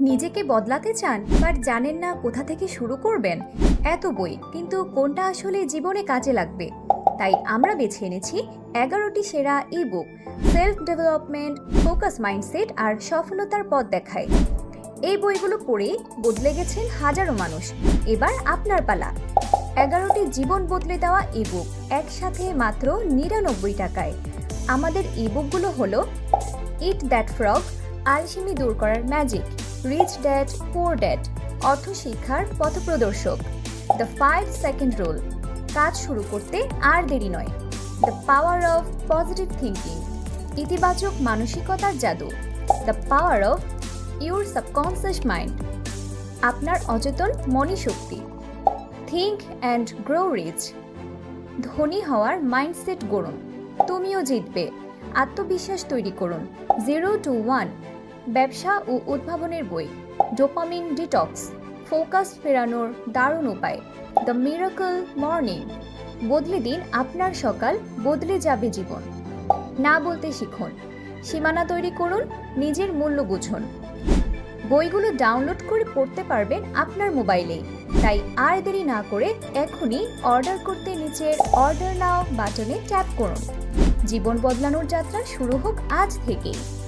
নিজেকে বদলাতে চান, বাট জানেন না কোথা থেকে শুরু করবেন? এত বই, কিন্তু কোনটা আসলে জীবনে কাজে লাগবে? তাই আমরা বেছে এনেছি এগারোটি সেরা e book self development focus mindset আর সফলতার পথ দেখায়। এই বইগুলো পড়েই বদলে গেছেন হাজারো মানুষ। এবার আপনার পালা। এগারোটি জীবন বদলে দেওয়া ই বুক একসাথে মাত্র নিরানব্বই টাকায়। আমাদের ই বুকগুলো হলো ইট দ্যাট ফ্রগ আলসিমি দূর করার magic rich dad poor dad অর্থ শিক্ষার পথপ্রদর্শক দ্য ফাইভ সেকেন্ড রুল কাজ শুরু করতে আর দেরি নয়। The power of positive thinking ইতিবাচক মানসিকতার জাদু। The power of your subconscious mind আপনার অচেতন মনি শক্তি থিঙ্ক অ্যান্ড গ্রো রিচ ধনী হওয়ার মাইন্ডসেট গড়ুন। তুমিও জিতবে। আত্মবিশ্বাস তৈরি করুন। জিরো টু ওয়ান ব্যবসা ও উদ্ভাবনের বই, ডোপামিন ডিটক্স, ফোকাস ফেরানোর দারুণ উপায়, দ্য মিরাকল মর্নিং, বদলে দিন আপনার সকাল, বদলে যাবে জীবন। না বলতে শিখুন, সীমানা তৈরি করুন, নিজের মূল্য বুঝুন। বইগুলো ডাউনলোড করে পড়তে পারবেন আপনার মোবাইলেই। তাই আর দেরি না করে এখনই অর্ডার করতে নিচের অর্ডার নাও বাটনে ট্যাপ করুন। জীবন বদলানোর যাত্রা শুরু হোক আজ থেকেই।